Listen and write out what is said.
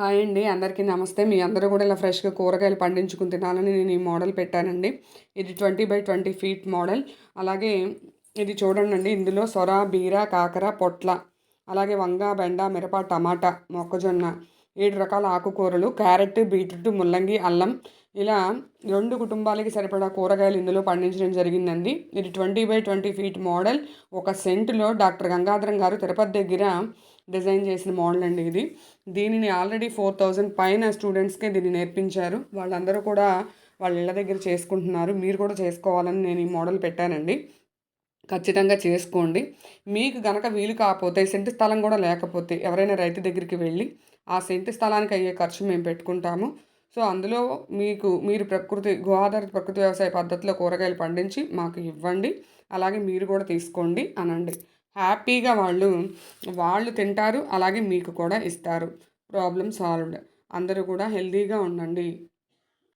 Hi అండి అందరికీ నమస్తే. మీ అందరూ కూడా ఇలా ఫ్రెష్గా కూరగాయలు పండించుకుని తినాలని నేను ఈ మోడల్ పెట్టానండి. ఇది twenty by twenty feet model. అలాగే ఇది చూడండి అండి ఇందులో సొర బీర కాకర పొట్ల అలాగే వంగ బెండ మిరప టమాటా మొక్కజొన్న ఏడు రకాల ఆకుకూరలు క్యారెట్ బీట్రూట్ ముల్లంగి అల్లం. ఇలా రెండు కుటుంబాలకి సరిపడా కూరగాయలు ఇందులో పండించడం జరిగిందండి. ఇది twenty by twenty feet model. ఒక సెంటులో డాక్టర్ గంగాధరం గారు తిరుపతి దగ్గర డిజైన్ చేసిన మోడల్ అండి ఇది. దీనిని ఆల్రెడీ ఫోర్ థౌజండ్ పైన స్టూడెంట్స్కే దీన్ని నేర్పించారు. వాళ్ళందరూ కూడా వాళ్ళ ఇళ్ళ దగ్గర చేసుకుంటున్నారు. మీరు కూడా చేసుకోవాలని నేను ఈ మోడల్ పెట్టానండి. ఖచ్చితంగా చేసుకోండి. మీకు గనక వీలు కాకపోతే సెంటు స్థలం కూడా లేకపోతే ఎవరైనా రైతు దగ్గరికి వెళ్ళి ఆ సెంటు స్థలానికి అయ్యే ఖర్చు మేము పెట్టుకుంటాము. సో అందులో మీకు మీరు ప్రకృతి గో ప్రకృతి వ్యవసాయ పద్ధతిలో కూరగాయలు పండించి మాకు ఇవ్వండి. అలాగే మీరు కూడా తీసుకోండి అనండి. హ్యాపీగా వాళ్ళు వాళ్ళు తింటారు అలాగే మీకు కూడా ఇస్తారు. Problem solved. అందరూ కూడా హెల్తీగా ఉండండి.